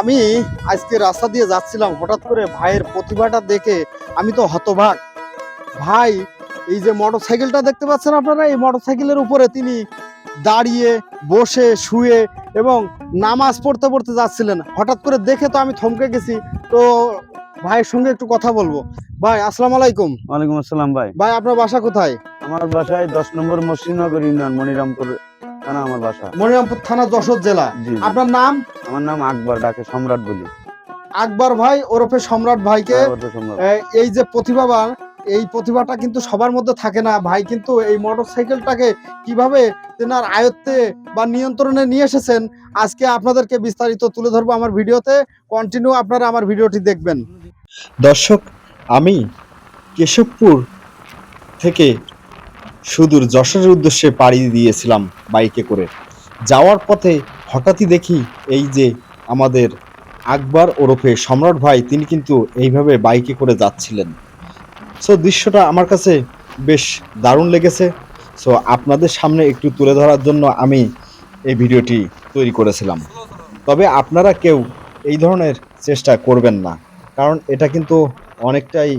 আমি আজকে রাস্তা দিয়ে যাচ্ছিলাম হঠাৎ করে ভাইয়ের প্রতিভাটা দেখে আমি তো হতবাক ভাই এই যে মোটর সাইকেলটা দেখতে পাচ্ছেন আপনারা? এই মোটর সাইকেলের উপরে তিনি দাঁড়িয়ে বসে শুয়ে এবং নামাজ পড়তে পড়তে যাচ্ছিলেন। হঠাৎ করে দেখে তো আমি থমকে গেছি। তো ভাইয়ের সঙ্গে একটু কথা বলব। ভাই আসসালামু আলাইকুম। ওয়ালাইকুম আসসালাম ভাই। ভাই আপনার বাসা কোথায়? আমার বাসায় দশ নম্বর মসজিদনগর ইউনিয়ন মনিরামপুর থানা আমার বাসা। মনিরামপুর থানা যশোর জেলা। আপনার নাম? আমার নাম আকবর ডাকে সম্রাট বলি। আকবর ভাই ওরফে সম্রাট ভাইকে হ্যাঁ, এই যে প্রতিভাবান এই প্রতিভাটা কিন্তু সবার মধ্যে থাকে না। ভাই কিন্তু এই মোটর সাইকেলটাকে কীভাবে তেনার আয়ত্তে বা নিয়ন্ত্রণে নিয়ে এসেছেন আজকে আপনাদেরকে বিস্তারিত তুলে ধরবো আমার ভিডিওতে। কন্টিনিউ আপনারা আমার ভিডিওটি দেখবেন। দর্শক আমি কেশবপুর থেকে সুদূর যশোরের উদ্দেশ্যে পাড়ি দিয়েছিলাম বাইকে করে। যাওয়ার পথে হঠাৎই দেখি এই যে আমাদের আকবর ওরফে সম্রাট ভাই, তিনি কিন্তু এইভাবে বাইকে করে যাচ্ছিলেন। সো দৃশ্যটা আমার কাছে বেশ দারুণ লেগেছে। সো আপনাদের সামনে একটু তুলে ধরার জন্য আমি এই ভিডিওটি তৈরি করেছিলাম। তবে আপনারা কেউ এই ধরনের চেষ্টা করবেন না, কারণ এটা কিন্তু অনেকটাই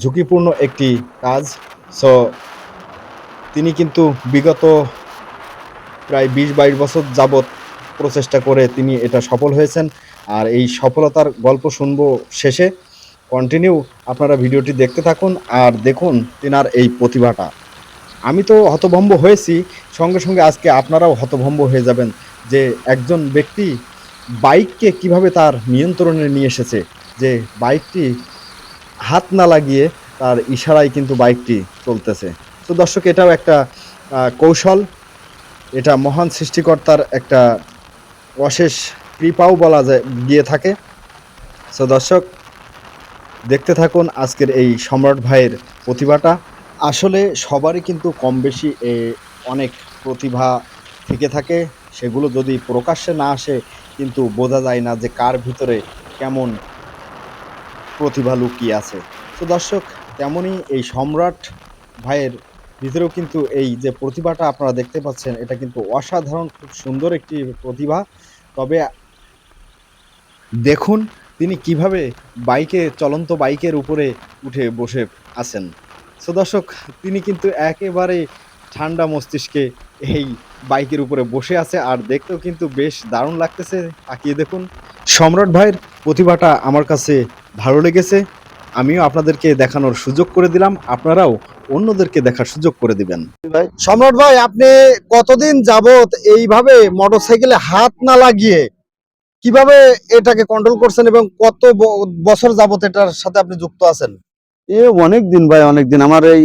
ঝুঁকিপূর্ণ একটি কাজ। সো তিনি কিন্তু বিগত প্রায় বিশ বাইশ বছর যাবৎ প্রচেষ্টা করে তিনি এটা সফল হয়েছেন। আর এই সফলতার গল্প শুনব শেষে। কন্টিনিউ আপনারা ভিডিওটি দেখতে থাকুন আর দেখুন তেনার এই প্রতিভাটা। আমি তো হতভম্ব হয়েছি, সঙ্গে সঙ্গে আজকে আপনারাও হতভম্ব হয়ে যাবেন যে একজন ব্যক্তি বাইককে কীভাবে তার নিয়ন্ত্রণে নিয়ে এসেছে, যে বাইকটি হাত না লাগিয়ে তার ইশারায় কিন্তু বাইকটি চলতেছে। তো দর্শক, এটাও একটা কৌশল। এটা মহান সৃষ্টিকর্তার একটা অশেষ কৃপাও বলা যায়, গিয়ে থাকে। সো দর্শক, দেখতে থাকুন আজকের এই সম্রাট ভাইয়ের প্রতিভাটা। আসলে সবারই কিন্তু কম বেশি অনেক প্রতিভা থেকে থাকে। সেগুলো যদি প্রকাশ্যে না আসে, কিন্তু বোঝা যায় না যে কার ভিতরে কেমন প্রতিভা লুকিয়ে আছে। তো দর্শক তেমনই এই সম্রাট ভাইয়ের ভিতরেও কিন্তু এই যে প্রতিভাটা আপনারা দেখতে পাচ্ছেন, এটা কিন্তু অসাধারণ, খুব সুন্দর একটি প্রতিভা। তবে দেখুন তিনি কীভাবে বাইকে, চলন্ত বাইকের উপরে উঠে বসে আছেন। সো দর্শক, তিনি কিন্তু একেবারে ঠান্ডা মস্তিষ্কে এই বাইকের উপরে বসে আছে, আর দেখতেও কিন্তু বেশ দারুণ লাগতেছে। তাকিয়ে দেখুন, সম্রাট ভাইয়ের প্রতিভাটা আমার কাছে ভালো লেগেছে। আমিও আপনাদেরকে দেখানোর সুযোগ করে দিলাম। আপনারাও অন্যদেরকে দেখার সুযোগ করে দিবেন। ভাই সম্রাট ভাই আপনি কতদিন যাবত এইভাবে মোটরসাইকেলে হাত না লাগিয়ে কীভাবে এটাকে কন্ট্রোল করছেন এবং কত ব- বছর যাবত এটার সাথে আপনি যুক্ত আছেন? এ অনেক দিন ভাই অনেক দিন। আমার এই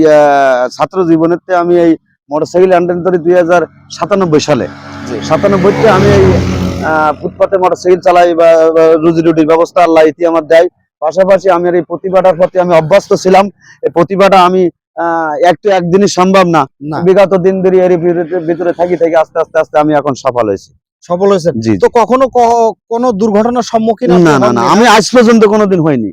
ছাত্র জীবনেতে আমি এই মোটরসাইকেল হ্যান্ডেল করি দুই হাজার সাতানব্বই সালে। সাতানব্বইতে আমি এই ফুটপাতে মোটরসাইকেল চালাই বা বা রুজি রুটির ব্যবস্থা আল্লাহ ইতি আমার দেয়। পাশাপাশি আমি এই প্রতিভাটার প্রতি আমি অভ্যস্ত ছিলাম। এই প্রতিভাটা আমি একটু একদিনই সম্ভব না। বিগত দিন ধরে এর ভিতরে- থাকি থেকে আস্তে আস্তে আস্তে আমি এখন সফল হয়েছি। সফল হয়েছেন? জি তো কখনো কোনো দুর্ঘটনার সম্মুখীন না না না আমি আজ পর্যন্ত কোনোদিন হয়নি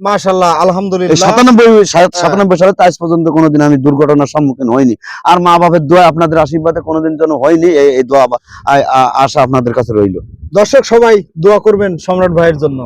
মাশাল্লাহ আলহামদুলিল্লাহ। সাতানব্বই হ্যাঁ। সাতানব্বই সালে আজ পর্যন্ত কোনোদিন আমি দুর্ঘটনার সম্মুখীন হয়নি আর মা বাবার দোয়া আপনাদের আশীর্বাদে কোনোদিন যেন হয়নি এই দোয়া আশা আপনাদের কাছে রইল। দর্শক সবাই দোয়া করবেন সম্রাট ভাইয়ের জন্য।